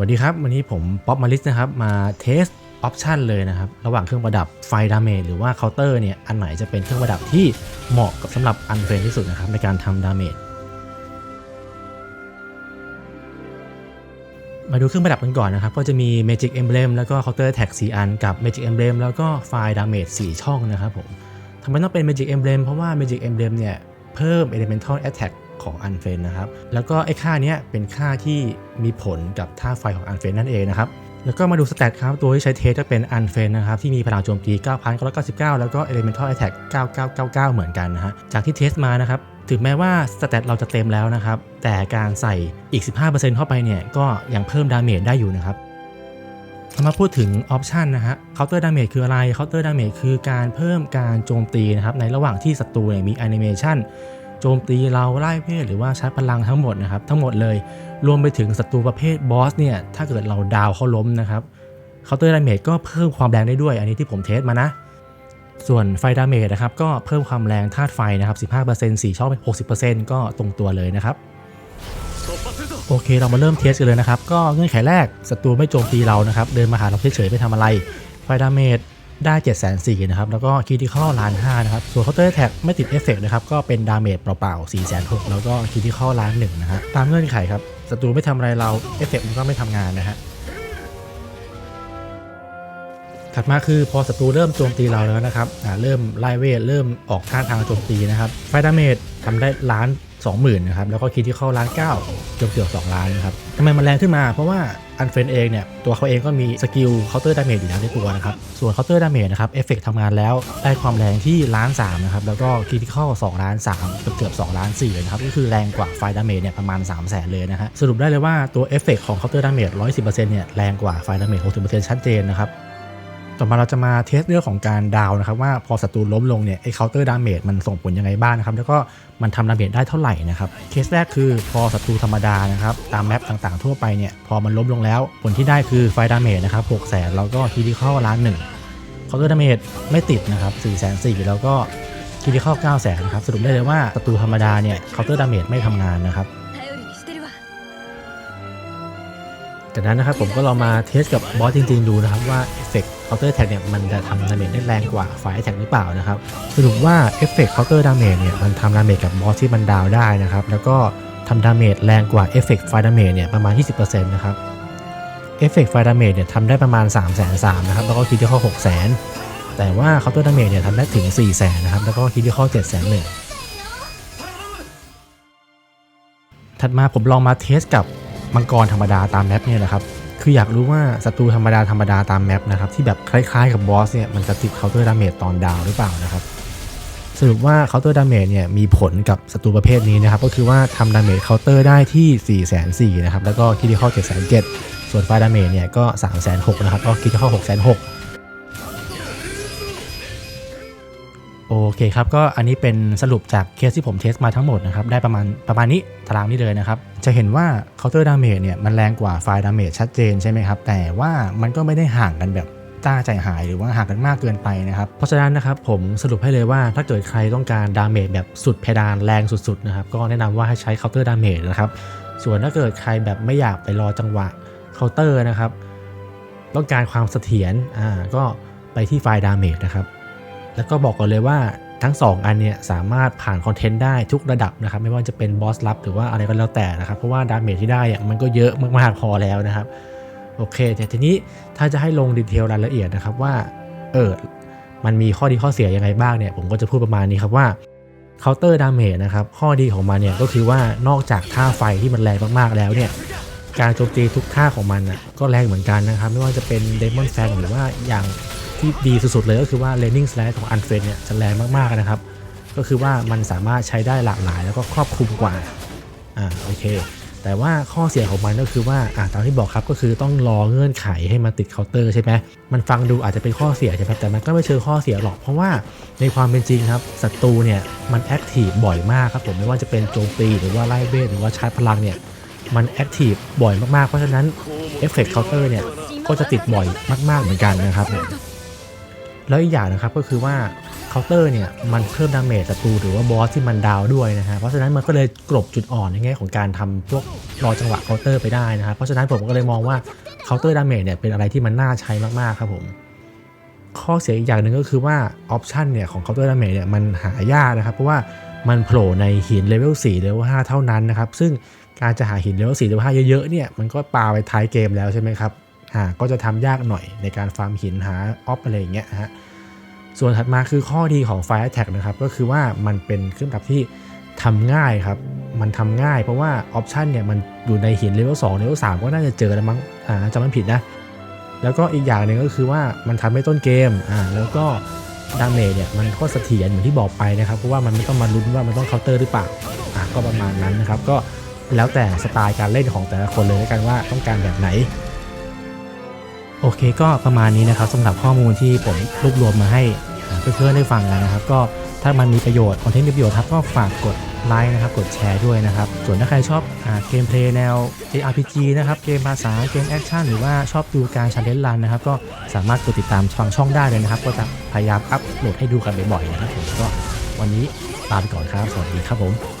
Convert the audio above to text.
สวัสดีครับ วันนี้ผมป๊อปมาลิสนะครับ มาเทสออปชันเลยนะครับ ระหว่างเครื่องประดับไฟดาเมจหรือว่าเคาน์เตอร์เนี่ย อันไหนจะเป็นเครื่องประดับที่เหมาะกับสำหรับอันเฟรนที่สุดนะครับ ในการทำดาเมจมาดูเครื่องประดับกันก่อนนะครับ ก็จะมี Magic Emblem แล้วก็ Counter Attack 4 อัน กับ Magic Emblem แล้วก็ไฟดาเมจ4ช่องนะครับผมทำไมต้องเป็น Magic Emblem เพราะว่า Magic Emblem เนี่ย เพิ่ม Elemental Attack ของ u n f r i e n d นะครับ แล้วก็ไอ้ค่าเนี้ยเป็นค่าที่มีผลกับท่าไฟของ u n f r i e n d นั่นเองนะครับ แล้วก็มาดูสเตตครับ ตัวที่ใช้เทสจะเป็น u n f r i e n d นะครับที่มีพลังโจมตี 9,999 แล้วก็ Elemental Attack 9999 เหมือนกันนะฮะ จากที่เทสมานะครับ ถึงแม้ว่าสเตตเราจะเต็มแล้วนะครับ แต่การใส่อีก 15%เข้าไปเนี่ยก็ยังเพิ่มดาเมจได้อยู่นะครับมาพูดถึงออปชันนะฮะ Counter Damage คืออะไร Counter Damage คือการเพิ่มการโจมตีนะครับในระหว่างที่ศัตรูมีแอนิเมชัน โจมตีเราไล่เพศหรือว่าใช้พลังทั้งหมดนะครับ ทั้งหมดเลย รวมไปถึงศัตรูประเภทบอสเนี่ย ถ้าเกิดเราดาวเขาล้มนะครับ Counter Damage ก็เพิ่มความแรงได้ด้วย อันนี้ที่ผมเทสมานะ ส่วนไฟดาเมจนะครับ ก็เพิ่มความแรงธาตุไฟนะครับ 15% 4ช่องเป็น 60%ก็ตรงตัวเลยนะครับโอเค เรามาเริ่มเทสกันเลยนะครับ ก็เงื่อนไขแรกศัตรูไม่โจมตีเรานะครับ เดินมาหาเราเฉยๆไม่ทำอะไร ไฟดาเมจ ได้7 4 0 0 0นสี่นะครับ แล้วก็คีติคอลล้านห้านะครับ ส่วนเคาน์เตอร์แท็กไม่ติดเอฟเฟกต์นะครับ ก็เป็นดาเมจเปล่าๆ4 6 0 0 0แล้วก็คีติคอลล้านหนึ่งนะฮะ ตามเงื่อนไขครับ ศัตรูไม่ทำอะไรเรา เอฟเฟกต์มันก็ไม่ทำงานนะฮะ ถัดมาคือพอศัตรูเริ่มโจมตีเราแล้วนะครับอ่าเริ่มไล่เวท เริ่มออกท่าทางโจมตีนะครับ ไฟดาเมจทำได้ล้าน 20,000นะครับแล้วก็คิดที่เข้าล้าน9เกือบเกือบ2ล้านนะครับทำไมมันแรงขึ้นมาเพราะว่าอันเฟนเองเนี่ยตัวเขาเองก็มีสกิลเคาน์เตอร์ดาเมจอยู่แล้วในตัวนะครับส่วนเคาน์เตอร์ดาเมจนะครับเอฟเฟกต์ทำงานแล้วได้ความแรงที่ล้าน3นะครับแล้วก็คิดที่เข้า2ล้าน3เกือบเกือบ2ล้าน4เลยนะครับก็คือแรงกว่าไฟดาเมจเนี่ยประมาณ3 0 0แสนเลยนะฮะสรุปได้เลยว่าตัวเอฟเฟกต์ของเคาน์เตอร์ดาเมจ110%เปอร์เซ็นต์เนี่ยแรงกว่าไฟดาเมจ60%ชัดเจนนะครับ ต่อมาเราจะมาเทสเรื่องของการดาวนะครับว่าพอศัตรูล้มลงเนี่ยไอ้เคาน์เตอร์ดาเมจมันส่งผลยังไงบ้างนะครับแล้วก็มันทำดาเมจได้เท่าไหร่นะครับเคสแรกคือพอศัตรูธรรมดานะครับตามแมปต่างๆทั่วไปเนี่ยพอมันล้มลงแล้ว ผลที่ได้คือไฟดาเมจนะครับ6 0 0 0 0แล้วก็คีริคอลล้านหนึ่งเคาน์เตอร์ดาเมจไม่ติดนะครับ4 4 0 0 0แล้วก็คีริคอล9 0 0 0 0นะครับสรุปได้เลยว่าศัตรูธรรมดาเนี่ยเคาน์เตอร์ดาเมจไม่ทำงานนะครับ จากนั้นนะครับผมก็ลองมาเทสกับบอสจริงๆดูนะครับว่าเอฟเฟกต์เคาน์เตอร์แท็กเนี่ยมันจะทำดาเมจได้แรงกว่าไฟแท็กหรือเปล่านะครับสรุปว่าเอฟเฟกต์เคาน์เตอร์ดาเมจเนี่ยมันทำดาเมจกับบอสที่มันดาวได้นะครับแล้วก็ทำดาเมจแรงกว่าเอฟเฟกต์ไฟดาเมจเนี่ยประมาณ 20%นะครับเอฟเฟกต์ไฟดาเมจเนี่ยทำได้ประมาณ 3 3 0 0 0นะครับแล้วก็คิดที่ข้อ6 0 0 0 0แต่ว่าเคาน์เตอร์ดาเมจเนี่ยทำได้ถึง 4 0 0 0 0นะครับแล้วก็คิดที่ข้อ7 0 0 0 0ถัดมาผมลองมาเทสกับ มังกรธรรมดาตามแมปเนี่ยแหละครับคืออยากรู้ว่าศัตรูธรรมดาธรรมดาตามแมปนะครับที่แบบคล้ายๆกับบอสเนี่ยมันจะติดเคาน์เตอร์ดาเมจตอนดาวหรือเปล่านะครับสรุปว่าเคาน์เตอร์ดาเมจเนี่ยมีผลกับศัตรูประเภทนี้นะครับก็คือว่าทำดาเมจเคาน์เตอร์ได้ที่4 4 0 0 0นะครับแล้วก็คิดที่ข้อ7 7 0 0ส่วนไฟดาเมจเนี่ยก็3 6 0 0 0นะครับก็คิดที่ข้อ6 6 0 0โอ เคครับก็อันนี้เป็นสรุปจากเคสที่ผมเทสมาทั้งหมดนะครับได้ประมาณประมาณนี้ตารางนี้เลยนะครับจะเห็นว่าเคาน์เตอร์ดาเมจเนี่ยมันแรงกว่าไฟล์ดาเมจชัดเจนใช่ไหมครับแต่ว่ามันก็ไม่ได้ห่างกันแบบต้าใจหายหรือว่าห่างกันมากเกินไปนะครับเพราะฉะนั้นนะครับผมสรุปให้เลยว่าถ้าเกิดใครต้องการดาเมจแบบสุดเพดานแรงสุดๆนะครับก็แนะนำว่าให้ใช้เคาน์เตอร์ดาเมจนะครับส่วนถ้าเกิดใครแบบไม่อยากไปรอจังหวะเคาน์เตอร์นะครับต้องการความเสถียรอ่าก็ไปที่ไฟล์ดาเมจนะครับ แล้วก็บอกก่อนเลยว่าทั้ง 2 อันเนี่ยสามารถผ่านคอนเทนต์ได้ทุกระดับนะครับ ไม่ว่าจะเป็นบอสลับหรือว่าอะไรก็แล้วแต่นะครับ เพราะว่าดาเมจที่ได้มันก็เยอะมากๆพอแล้วนะครับ โอเค แต่ทีนี้ถ้าจะให้ลงดีเทลรายละเอียดนะครับว่าเออมันมีข้อดีข้อเสียยังไงบ้างเนี่ย ผมก็จะพูดประมาณนี้ครับว่าเคาน์เตอร์ดาเมจนะครับ ข้อดีของมันเนี่ยก็คือว่านอกจากท่าไฟที่มันแรงมากๆแล้วเนี่ยการโจมตีทุกท่าของมันอะก็แรงเหมือนกันนะครับ ไม่ว่าจะเป็นเดมอนแฟงหรือว่าอย่าง ที่ดีสุดๆเลยก็คือว่า Landing Slash ของ u n f r i e n d เนี่ยจะแรงมากๆนะครับ ก็คือว่ามันสามารถใช้ได้หลากหลายแล้วก็ครอบคลุมกว่าอ่าโอเค แต่ว่าข้อเสียของมันก็คือว่าอ่าตามที่บอกครับก็คือต้องรอเงื่อนไขให้มันติดเคาน์เตอร์ใช่ไหมมันฟังดูอาจจะเป็นข้อเสียใช่ไหมแต่มันก็ไม่เชิงข้อเสียหรอก เพราะว่าในความเป็นจริงครับศัตรูเนี่ยมันแอคทีฟบ่อยมากครับผมไม่ว่าจะเป็นโจมตีหรือว่าไล่เวทหรือว่าชาร์จพลังเนี่ยมันแอคทีฟบ่อยมากๆ เพราะฉะนั้นเอฟเฟกต์เคาน์เตอร์เนี่ยก็จะติดบ่อยมากๆเหมือนกันนะครับ แล้วอีกอย่างนะครับก็คือว่าเคาน์เตอร์เนี่ยมันเพิ่มดาเมจศัตรูหรือว่าบอสที่มันดาวด้วยนะฮะเพราะฉะนั้นมันก็เลยกลบจุดอ่อนในแง่ของการทำพวกรอจังหวะเคาน์เตอร์ไปได้นะครับเพราะฉะนั้นผมก็เลยมองว่าเคาน์เตอร์ดาเมจเนี่ยเป็นอะไรที่มันน่าใช้มากๆครับผมข้อเสียอีกอย่างหนึ่งก็คือว่าออปชันเนี่ยของเคาน์เตอร์ดาเมจเนี่ยมันหายากนะครับ เพราะว่ามันโผล่ในหินเลเวล4เลเวล5เท่านั้นนะครับซึ่งการจะหาหินเลเวล4เลเวล5เยอะๆเนี่ยมันก็ปาไปท้ายเกมแล้วใช่ไหมครับ ก็จะทำยากหน่อยในการฟาร์มหินหาออฟอะไรอย่างเงี้ยฮะส่วนถัดมาคือข้อดีของ Fire Attack นะครับ ก็คือว่ามันเป็นเครื่องดับที่ทำง่ายครับ มันทำง่ายเพราะว่าออปชันเนี่ยมันอยู่ในหินเลเวล2เลเวล3ก็น่าจะเจอแล้วมั้งอ่าจำไม่ผิดนะ แล้วก็อีกอย่างหนึ่งก็คือว่ามันทำให้ต้นเกมอ่าแล้วก็ดาเมจเนี่ยมันก็เสถียรเหมือนที่บอกไปนะครับ เพราะว่ามันไม่ต้องมาลุ้นว่ามันต้องเคาน์เตอร์หรือเปล่าอ่าก็ประมาณนั้นนะครับ ก็แล้วแต่สไตล์การเล่นของแต่ละคนเลยแล้วกันว่าต้องการแบบไหน โอเคก็ประมาณนี้นะครับสำหรับข้อมูลที่ผมรวบรวมมาให้เพื่อนๆได้ฟังกันนะครับ ก็ถ้ามันมีประโยชน์คอนเทนต์มีประโยชน์ครับก็ฝากกดไลค์นะครับกดแชร์ด้วยนะครับ ส่วนถ้าใครชอบอเกมเพลย์แนว JRPG นะครับ เกมภาษาเกมแอคชั่นหรือว่าชอบดูการชันเลนรันนะครับ ก็สามารถกดติดตามฟังช่องได้เลยนะครับ ก็จะพยายามอัปโหลดให้ดูกันบ่อยๆนะครับผมก็วันนี้ลาไปก่อนครับ สวัสดีครับผม